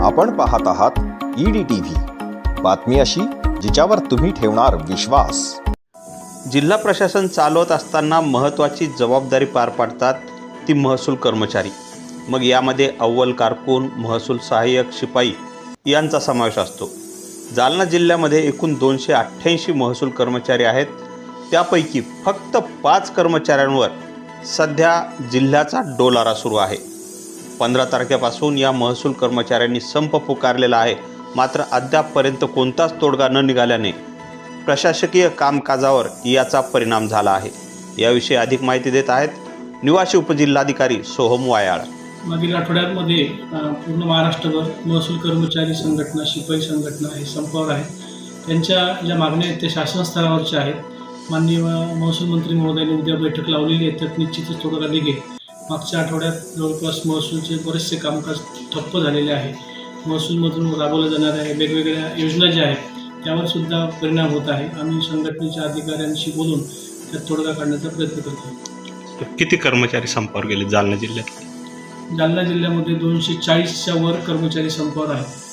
आपण पाहत आहात ईडी टीव्ही बातमी अशी जिच्यावर तुम्ही ठेवणार विश्वास. जिल्हा प्रशासन चालवत असताना महत्त्वाची जबाबदारी पार पाडतात ती महसूल कर्मचारी. मग यामध्ये अव्वल कारकून महसूल सहाय्यक शिपाई यांचा समावेश असतो. जालना जिल्ह्यामध्ये एकूण दोनशे अठ्ठ्याऐंशी महसूल कर्मचारी आहेत. त्यापैकी फक्त पाच कर्मचाऱ्यांवर सध्या जिल्ह्याचा डोलारा सुरू आहे. पंधरा तारखेपासून या महसूल कर्मचाऱ्यांनी संप पुकारलेला आहे. मात्र अद्यापपर्यंत कोणताच तोडगा न निघाल्याने प्रशासकीय कामकाजावर याचा परिणाम झाला आहे. याविषयी अधिक माहिती देत आहेत निवासी उपजिल्हाधिकारी सोहम वायाळ. मागील आठवड्यामध्ये पूर्ण महाराष्ट्रभर महसूल कर्मचारी संघटना शिपाई संघटना हे संपावर आहेत. त्यांच्या ज्या मागण्या आहेत त्या शासन स्तरावरच्या आहेत. माननीय महसूल मंत्री महोदयांनी उद्या बैठक लावलेली आहे त्यात निश्चितच तोडगा निघेल. मागच्या आठवड्यात जवळपास महसूलचे बरेचसे कामकाज ठप्प झालेले आहे. महसूलमधून राबवल्या जाणाऱ्या वेगवेगळ्या योजना ज्या आहेत त्यावर सुद्धा परिणाम होत आहे. आम्ही संघटनेच्या अधिकाऱ्यांशी बोलून त्यात तोडगा काढण्याचा प्रयत्न करतो आहोत. किती कर्मचारी संपावर गेले जालना जिल्ह्यात? जालना जिल्ह्यामध्ये दोनशे चाळीसच्या वर कर्मचारी संपावर आहेत.